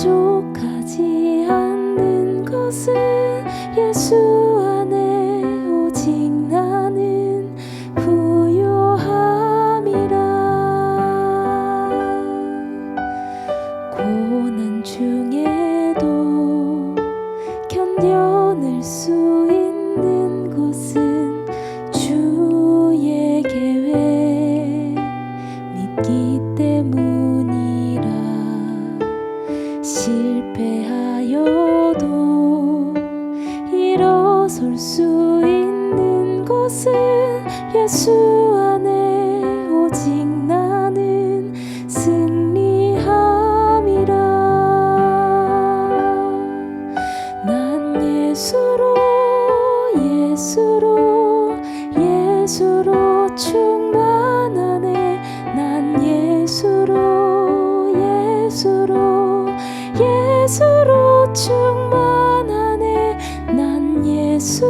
부족하지 않는 것은 예수 안에 오직 나는 부요함이라. 고난 중에도 견뎌낼 수 실패하여도 일어설 수 있는 것은 예수 안에 오직 나는 승리함이라. 난 예수로 예수로 예수로 충만하네. 난 예수로 예수로 예수로 충만하네. 난 예수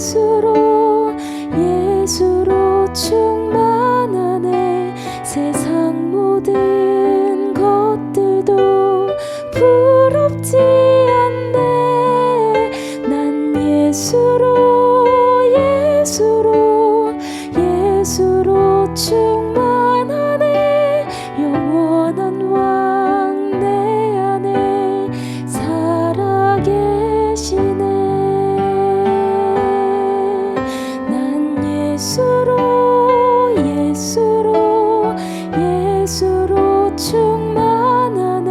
예수로 예수로 예 예수로 예수로 예수로 충만하네.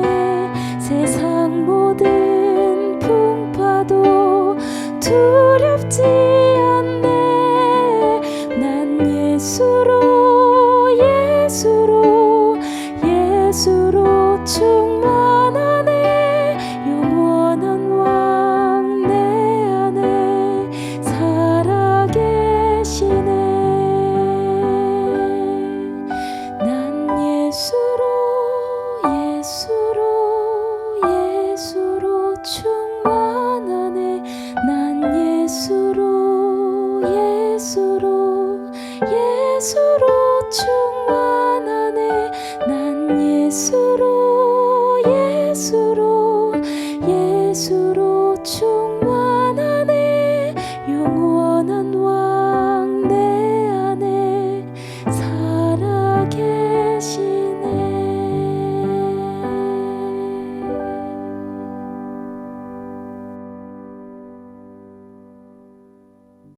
세상 모든 풍파도 두렵지 않네. 난 예수로 예수로 예수로 충만 예수로 충